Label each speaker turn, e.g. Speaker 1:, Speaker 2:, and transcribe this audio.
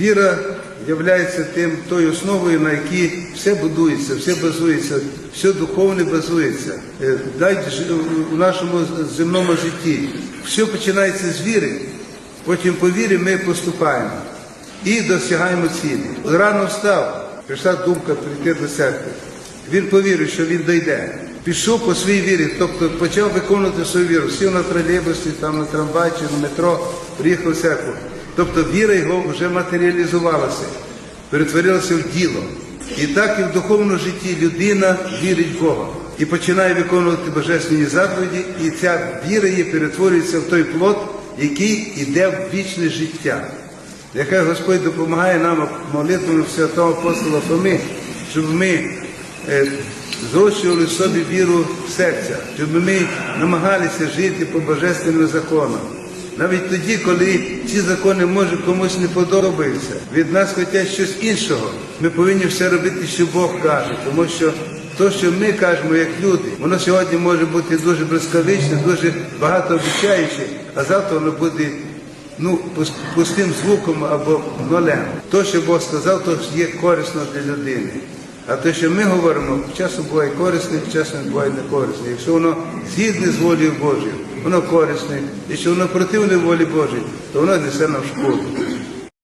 Speaker 1: Віра є тим тою основою, на якій все будується, все базується, все духовне базується. Е, у нашому земному житті все починається з віри, потім по вірі ми поступаємо і досягаємо цілі. Рано встав, прийшла думка прийти до церкви. Він повірив, що він дойде. Пішов по своїй вірі, тобто почав виконувати свою віру. Сів на тролейбусі, там на трамвай чи на метро, приїхав в церкву. Тобто віра його вже матеріалізувалася, перетворилася в діло. І так і в духовному житті людина вірить в Бога і починає виконувати божественні заповіді, і ця віра її перетворюється в той плод, який йде в вічне життя. Яка Господь допомагає нам молитвами святого апостола Фоми, щоб ми е, зрощували в собі віру в серця, щоб ми намагалися жити по божественним законам. Навіть тоді, коли ці закони може комусь не подобаються, від нас хочуть щось іншого. Ми повинні все робити, що Бог каже, тому що то, що ми кажемо як люди, воно сьогодні може бути дуже блискавичне, дуже багато а завтра воно буде ну, пустим звуком або нолем. То, що Бог сказав, то є корисно для людини. А те, що ми говоримо, часом буває корисне, часом буває не корисне. Якщо воно згідне з волею Божою, воно корисне. Якщо воно противне волі Божій, то воно несе нам шкоду.